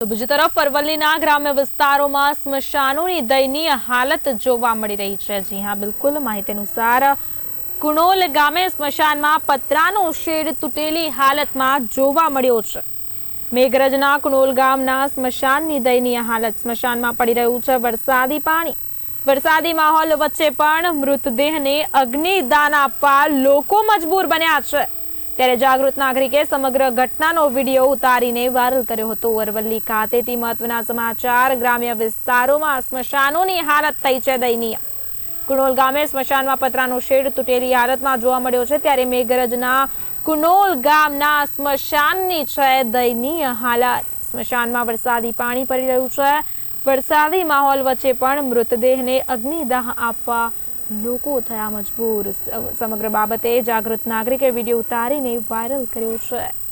તો બીજી તરફ અરવલ્લીના ગ્રામ્ય વિસ્તારોમાં સ્મશાનોની દયનીય હાલત જોવા મળી રહી છે. જી હા, બિલકુલ. માહિતી અનુસાર કુણોલ ગામે સ્મશાનમાં પતરાનો શેડ તૂટેલી હાલતમાં જોવા મળ્યો છે. મેઘરજના કુણોલ ગામના સ્મશાનની દયનીય હાલત સ્મશાનમાં પડી રહ્યું છે. વરસાદી પાણી, વરસાદી માહોલ વચ્ચે પણ મૃતદેહને અગ્નિદાન આપવા લોકો મજબૂર બન્યા છે. ત્યારે જાગૃત નાગરિકે સમગ્ર ઘટનાનો વીડિયો ઉતારીને વાયરલ કર્યો હતો. અરવલ્લી ખાતેથી મહત્વના સમાચાર, ગ્રામ્ય વિસ્તારોમાં સ્મશાનોની હાલત થઈ છે દયનીય. કુણોલ ગામે સ્મશાનમાં પતરાનો શેડ તૂટેલી હાલતમાં જોવા મળ્યો છે ત્યારે મેઘરજના કુનોલ ગામના સ્મશાનની છે દયનીય હાલત. સ્મશાનમાં વરસાદી પાણી પડી રહ્યું છે. વરસાદી માહોલ વચ્ચે પણ મૃતદેહને અગ્નિદાહ આપવા લોકો થયા મજબૂર. સમગ્ર બાબતે જાગૃત નાગરિકે વીડિયો ઉતારીને વાયરલ કર્યો છે.